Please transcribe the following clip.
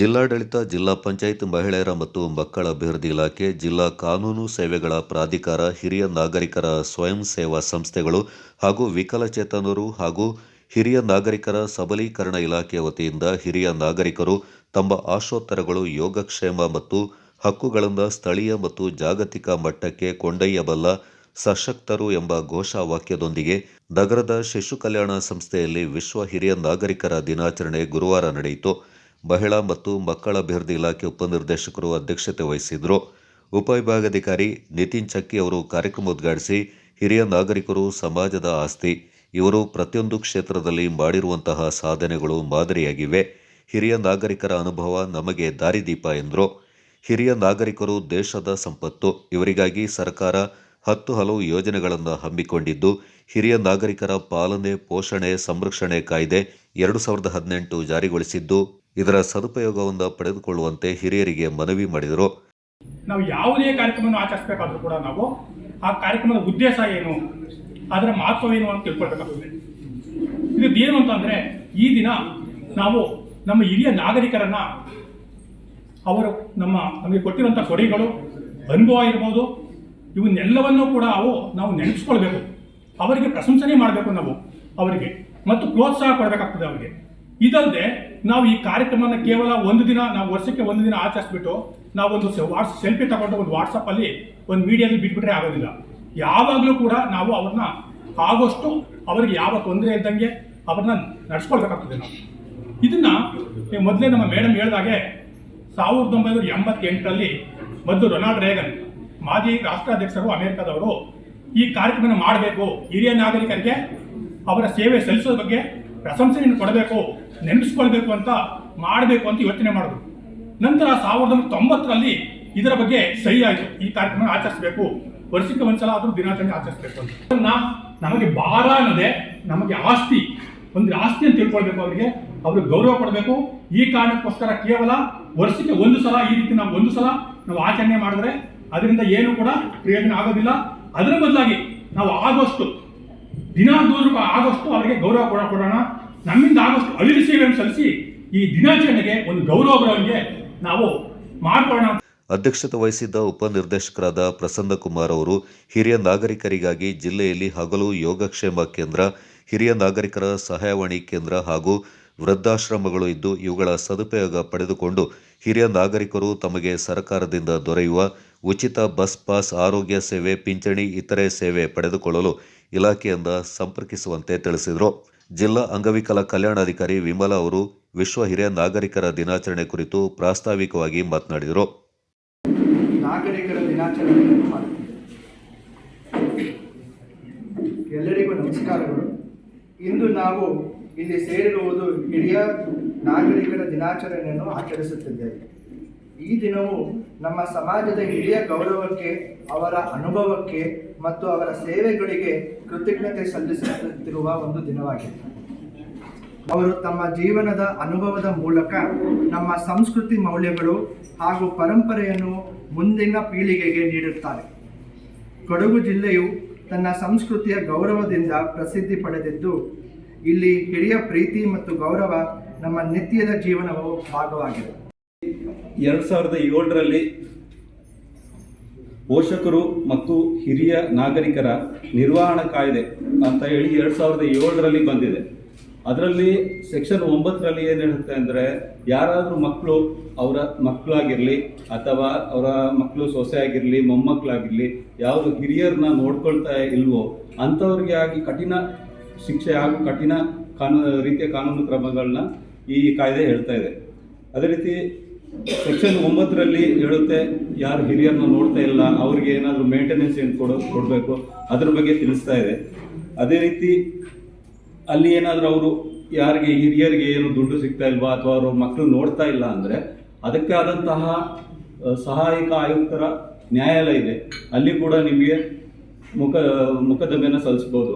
ಜಿಲ್ಲಾಡಳಿತ, ಜಿಲ್ಲಾ ಪಂಚಾಯತ್ ಮಹಿಳೆಯರ ಮತ್ತು ಮಕ್ಕಳ ಅಭಿವೃದ್ಧಿ ಇಲಾಖೆ, ಜಿಲ್ಲಾ ಕಾನೂನು ಸೇವೆಗಳ ಪ್ರಾಧಿಕಾರ, ಹಿರಿಯ ನಾಗರಿಕರ ಸ್ವಯಂ ಸೇವಾ ಸಂಸ್ಥೆಗಳು ಹಾಗೂ ವಿಕಲಚೇತನರು ಹಾಗೂ ಹಿರಿಯ ನಾಗರಿಕರ ಸಬಲೀಕರಣ ಇಲಾಖೆ ವತಿಯಿಂದ ಹಿರಿಯ ನಾಗರಿಕರು ತಮ್ಮ ಆಶೋತ್ತರಗಳು ಯೋಗಕ್ಷೇಮ ಮತ್ತು ಹಕ್ಕುಗಳನ್ನು ಸ್ಥಳೀಯ ಮತ್ತು ಜಾಗತಿಕ ಮಟ್ಟಕ್ಕೆ ಕೊಂಡೊಯ್ಯಬಲ್ಲ ಸಶಕ್ತರು ಎಂಬ ಘೋಷವಾಕ್ಯದೊಂದಿಗೆ ನಗರದ ಶಿಶು ಕಲ್ಯಾಣ ಸಂಸ್ಥೆಯಲ್ಲಿ ವಿಶ್ವ ಹಿರಿಯ ನಾಗರಿಕರ ದಿನಾಚರಣೆ ಗುರುವಾರ ನಡೆಯಿತು. ಮಹಿಳಾ ಮತ್ತು ಮಕ್ಕಳ ಅಭಿವೃದ್ಧಿ ಇಲಾಖೆ ಉಪನಿರ್ದೇಶಕರು ಅಧ್ಯಕ್ಷತೆ ವಹಿಸಿದ್ದರು ಉಪವಿಭಾಗಾಧಿಕಾರಿ ನಿತಿನ್ ಚಕ್ಕಿ ಅವರು ಕಾರ್ಯಕ್ರಮ ಉದ್ಘಾಟಿಸಿ, ಹಿರಿಯ ನಾಗರಿಕರು, ಸಮಾಜದ ಆಸ್ತಿ, ಇವರು ಪ್ರತಿಯೊಂದು ಕ್ಷೇತ್ರದಲ್ಲಿ ಮಾಡಿರುವಂತಹ ಸಾಧನೆಗಳು ಮಾದರಿಯಾಗಿವೆ. ಹಿರಿಯ ನಾಗರಿಕರ ಅನುಭವ ನಮಗೆ ದಾರಿದೀಪ ಎಂದರು. ಹಿರಿಯ ನಾಗರಿಕರು ದೇಶದ ಸಂಪತ್ತು, ಇವರಿಗಾಗಿ ಸರ್ಕಾರ ಹತ್ತು ಹಲವು ಯೋಜನೆಗಳನ್ನು ಹಮ್ಮಿಕೊಂಡಿದ್ದು, ಹಿರಿಯ ನಾಗರಿಕರ ಪಾಲನೆ, ಪೋಷಣೆ, ಸಂರಕ್ಷಣೆ ಕಾಯ್ದೆ ಎರಡು ಸಾವಿರದ ಹದಿನೆಂಟು ಜಾರಿಗೊಳಿಸಿದ್ದು ಇದರ ಸದುಪಯೋಗವನ್ನು ಪಡೆದುಕೊಳ್ಳುವಂತೆ ಹಿರಿಯರಿಗೆ ಮನವಿ ಮಾಡಿದರು. ನಾವು ಯಾವುದೇ ಕಾರ್ಯಕ್ರಮವನ್ನು ಆಚರಿಸಬೇಕಾದ್ರೂ ಕೂಡ ನಾವು ಆ ಕಾರ್ಯಕ್ರಮದ ಉದ್ದೇಶ ಏನು, ಅದರ ಮಹತ್ವ ಏನು ಅಂತ ತಿಳ್ಕೊಳ್ಬೇಕಾಗ್ತದೆ. ಇದು ಏನು ಅಂತಂದ್ರೆ ಈ ದಿನ ನಾವು ನಮ್ಮ ಹಿರಿಯ ನಾಗರಿಕರನ್ನ, ಅವರು ನಮ್ಮ ನಮಗೆ ಕೊಟ್ಟಿರುವಂಥ ಕೊಡುಗೆಗಳು, ಅನುಭವ ಇರ್ಬೋದು ಇವನ್ನೆಲ್ಲವನ್ನೂ ಕೂಡ ಅವು ನಾವು ನೆನೆಸ್ಕೊಳ್ಬೇಕು ಅವರಿಗೆ ಪ್ರಶಂಸನೆ ಮಾಡಬೇಕು ನಾವು ಅವರಿಗೆ ಮತ್ತು ಪ್ರೋತ್ಸಾಹ ಕೊಡಬೇಕಾಗ್ತದೆ ಅವರಿಗೆ. ಇದಲ್ಲದೆ ನಾವು ಈ ಕಾರ್ಯಕ್ರಮನ ಕೇವಲ ಒಂದು ದಿನ, ನಾವು ವರ್ಷಕ್ಕೆ ಒಂದು ದಿನ ಆಚರಿಸ್ಬಿಟ್ಟು ನಾವೊಂದು ವಾಟ್ಸ್, ಸೆಲ್ಫಿ ತಗೊಂಡು ಒಂದು ವಾಟ್ಸಪ್ಪಲ್ಲಿ ಒಂದು ಮೀಡಿಯಾದಲ್ಲಿ ಬಿಟ್ಬಿಟ್ರೆ ಆಗೋದಿಲ್ಲ. ಯಾವಾಗಲೂ ಕೂಡ ನಾವು ಅವ್ರನ್ನ ಆಗೋಷ್ಟು ಅವರಿಗೆ ಯಾವ ತೊಂದರೆ ಇದ್ದಂಗೆ ಅವ್ರನ್ನ ನಡ್ಸ್ಕೊಳ್ಬೇಕಾಗ್ತದೆ ನಾವು. ಇದನ್ನ ಮೊದಲೇ ನಮ್ಮ ಮೇಡಮ್ ಹೇಳಿದಾಗೆ ಸಾವಿರದ ಒಂಬೈನೂರ ಎಂಬತ್ತೆಂಟರಲ್ಲಿ ಮೊದಲು ರೊನಾಲ್ಡ್ ರೇಗನ್, ಮಾಜಿ ರಾಷ್ಟ್ರಾಧ್ಯಕ್ಷರು ಅಮೆರಿಕದವರು ಈ ಕಾರ್ಯಕ್ರಮನ ಮಾಡಬೇಕು. ಹಿರಿಯ ನಾಗರಿಕರಿಗೆ ಅವರ ಸೇವೆ ಸಲ್ಲಿಸೋದ್ರ ಬಗ್ಗೆ ಪ್ರಶಂಸೆಯನ್ನು ಕೊಡಬೇಕು, ನೆನಪಿಸ್ಕೊಳ್ಬೇಕು ಅಂತ ಮಾಡಬೇಕು ಅಂತ ಯೋಚನೆ ಮಾಡಿದ್ರು ನಂತರ ಸಾವಿರದ ತೊಂಬತ್ತರಲ್ಲಿ ಇದರ ಬಗ್ಗೆ ಸಹಿ ಆಯಿತು ಈ ಕಾರ್ಯಕ್ರಮ ಆಚರಿಸಬೇಕು. ವರ್ಷಕ್ಕೆ ಒಂದ್ಸಲ ಆದರೂ ದಿನಾಚರಣೆ ಆಚರಿಸಬೇಕು ಅಂತ. ನಮಗೆ ಭಾರ ಅನ್ನೋದೇ ನಮಗೆ ಆಸ್ತಿ. ಒಂದು ಆಸ್ತಿ ಅಂತ ತಿಳ್ಕೊಳ್ಬೇಕು ಅವರಿಗೆ. ಅವರು ಗೌರವ ಕೊಡಬೇಕು. ಈ ಕಾರಣಕ್ಕೋಸ್ಕರ ಕೇವಲ ವರ್ಷಕ್ಕೆ ಒಂದು ಸಲ ಈ ರೀತಿ ನಾವು ಒಂದು ಸಲ ನಾವು ಆಚರಣೆ ಮಾಡಿದ್ರೆ ಅದರಿಂದ ಏನು ಕೂಡ ಪ್ರಯೋಜನ ಆಗೋದಿಲ್ಲ. ಅದರ ಬದಲಾಗಿ ನಾವು ಆಗೋಷ್ಟು ದಿನ ದೂರ ಆಗೋಷ್ಟು ಅವರಿಗೆ ಗೌರವ ಕೊಡ ಕೊಡೋಣ. ನಮ್ಮಿಂದ ಆದಷ್ಟು ಅಳಿಲು ಸೇವೆಯನ್ನು ಸಲ್ಲಿಸಿ ಈ ದಿನಾಚರಣೆಗೆ ಒಂದು ಗೌರವ ಬರೋಂಗೆ ನಾವು ಮಾಡ್ಕೊಳ್ಳೋಣ ಅಧ್ಯಕ್ಷತೆ ವಹಿಸಿದ್ದ ಉಪನಿರ್ದೇಶಕರಾದ ಪ್ರಸನ್ನ ಕುಮಾರ್ ಅವರು ಹಿರಿಯ ನಾಗರಿಕರಿಗಾಗಿ ಜಿಲ್ಲೆಯಲ್ಲಿ ಹಗಲು ಯೋಗಕ್ಷೇಮ ಕೇಂದ್ರ, ಹಿರಿಯ ನಾಗರಿಕರ ಸಹಾಯವಾಣಿ ಕೇಂದ್ರ ಹಾಗೂ ವೃದ್ಧಾಶ್ರಮಗಳು ಇದ್ದು ಇವುಗಳ ಸದುಪಯೋಗ ಪಡೆದುಕೊಂಡು ಹಿರಿಯ ನಾಗರಿಕರು ತಮಗೆ ಸರ್ಕಾರದಿಂದ ದೊರೆಯುವ ಉಚಿತ ಬಸ್ ಪಾಸ್, ಆರೋಗ್ಯ ಸೇವೆ, ಪಿಂಚಣಿ, ಇತರೆ ಸೇವೆ ಪಡೆದುಕೊಳ್ಳಲು ಇಲಾಖೆಯಿಂದ ಸಂಪರ್ಕಿಸುವಂತೆ ತಿಳಿಸಿದರು. ಜಿಲ್ಲಾ ಅಂಗವಿಕಲ ಕಲ್ಯಾಣಾಧಿಕಾರಿ ವಿಮಲ ಅವರು ವಿಶ್ವ ಹಿರಿಯ ನಾಗರಿಕರ ದಿನಾಚರಣೆ ಕುರಿತು ಪ್ರಾಸ್ತಾವಿಕವಾಗಿ ಮಾತನಾಡಿದರು. ನಾಗರಿಕರ ದಿನಾಚರಣೆಯನ್ನು ಎಲ್ಲರಿಗೂ ನಮಸ್ಕಾರಗಳು. ಇಂದು ನಾವು ಇಲ್ಲಿ ಸೇರಿರುವುದು ಹಿರಿಯ ನಾಗರಿಕರ ದಿನಾಚರಣೆಯನ್ನು ಆಚರಿಸುತ್ತಿದ್ದೇವೆ ಈ ದಿನವು ನಮ್ಮ ಸಮಾಜದ ಹಿರಿಯ ಗೌರವಕ್ಕೆ, ಅವರ ಅನುಭವಕ್ಕೆ ಮತ್ತು ಅವರ ಸೇವೆಗಳಿಗೆ ಕೃತಜ್ಞತೆ ಸಲ್ಲಿಸುತ್ತಿರುವ ಒಂದು ದಿನವಾಗಿದೆ. ಅವರು ತಮ್ಮ ಜೀವನದ ಅನುಭವದ ಮೂಲಕ ನಮ್ಮ ಸಂಸ್ಕೃತಿ ಮೌಲ್ಯಗಳು ಹಾಗೂ ಪರಂಪರೆಯನ್ನು ಮುಂದಿನ ಪೀಳಿಗೆಗೆ ನೀಡುತ್ತಾರೆ. ಕೊಡಗು ಜಿಲ್ಲೆಯು ತನ್ನ ಸಂಸ್ಕೃತಿಯ ಗೌರವದಿಂದ ಪ್ರಸಿದ್ಧಿ ಪಡೆದಿದ್ದು ಇಲ್ಲಿ ಹಿರಿಯ ಪ್ರೀತಿ ಮತ್ತು ಗೌರವ ನಮ್ಮ ನಿತ್ಯದ ಜೀವನವು ಭಾಗವಾಗಿದೆ. ಎರಡು ಸಾವಿರದ ಏಳರಲ್ಲಿ ಪೋಷಕರು ಮತ್ತು ಹಿರಿಯ ನಾಗರಿಕರ ನಿರ್ವಹಣಾ ಕಾಯ್ದೆ ಅಂತ ಹೇಳಿ ಎರಡು ಸಾವಿರದ ಏಳರಲ್ಲಿ ಬಂದಿದೆ. ಅದರಲ್ಲಿ ಸೆಕ್ಷನ್ ಒಂಬತ್ತರಲ್ಲಿ ಏನು ಹೇಳುತ್ತೆ ಅಂದರೆ ಯಾರಾದರೂ ಮಕ್ಕಳು ಅವರ ಮಕ್ಕಳಾಗಿರಲಿ ಅಥವಾ ಅವರ ಮಕ್ಕಳು ಸೊಸೆ ಆಗಿರಲಿ ಮೊಮ್ಮಕ್ಕಳಾಗಿರಲಿ ಯಾವುದು ಹಿರಿಯರನ್ನ ನೋಡ್ಕೊಳ್ತಾ ಇಲ್ವೋ, ಅಂಥವ್ರಿಗೆ ಆಗಿ ಕಠಿಣ ಶಿಕ್ಷೆ ಹಾಗೂ ಕಠಿಣ ಕಾನೂ, ರೀತಿಯ ಕಾನೂನು ಕ್ರಮಗಳನ್ನ ಈ ಕಾಯ್ದೆ ಹೇಳ್ತಾ ಇದೆ. ಅದೇ ರೀತಿ ಸೆಕ್ಷನ್ ಒಂಬತ್ತರಲ್ಲಿ ಹೇಳುತ್ತೆ, ಯಾರು ಹಿರಿಯರನ್ನ ನೋಡ್ತಾ ಇಲ್ಲ, ಅವ್ರಿಗೆ ಏನಾದರೂ ಮೇಂಟೆನೆನ್ಸ್ ಏನು ಕೊಡೋ, ಕೊಡಬೇಕು, ಅದ್ರ ಬಗ್ಗೆ ತಿಳಿಸ್ತಾ ಇದೆ. ಅದೇ ರೀತಿ ಅಲ್ಲಿ ಏನಾದರೂ ಅವರು ಯಾರಿಗೆ, ಹಿರಿಯರಿಗೆ ಏನು ದುಡ್ಡು ಸಿಗ್ತಾ ಇಲ್ವಾ ಅಥವಾ ಅವರು ಮಕ್ಕಳು ನೋಡ್ತಾ ಇಲ್ಲ ಅಂದರೆ ಅದಕ್ಕೆ ಆದಂತಹ ಸಹಾಯಕ ಆಯುಕ್ತರ ನ್ಯಾಯಾಲಯ ಇದೆ. ಅಲ್ಲಿ ಕೂಡ ನಿಮಗೆ ಮುಖ ಮೊಕದ್ದಮೆಯನ್ನು ಸಲ್ಲಿಸ್ಬೋದು.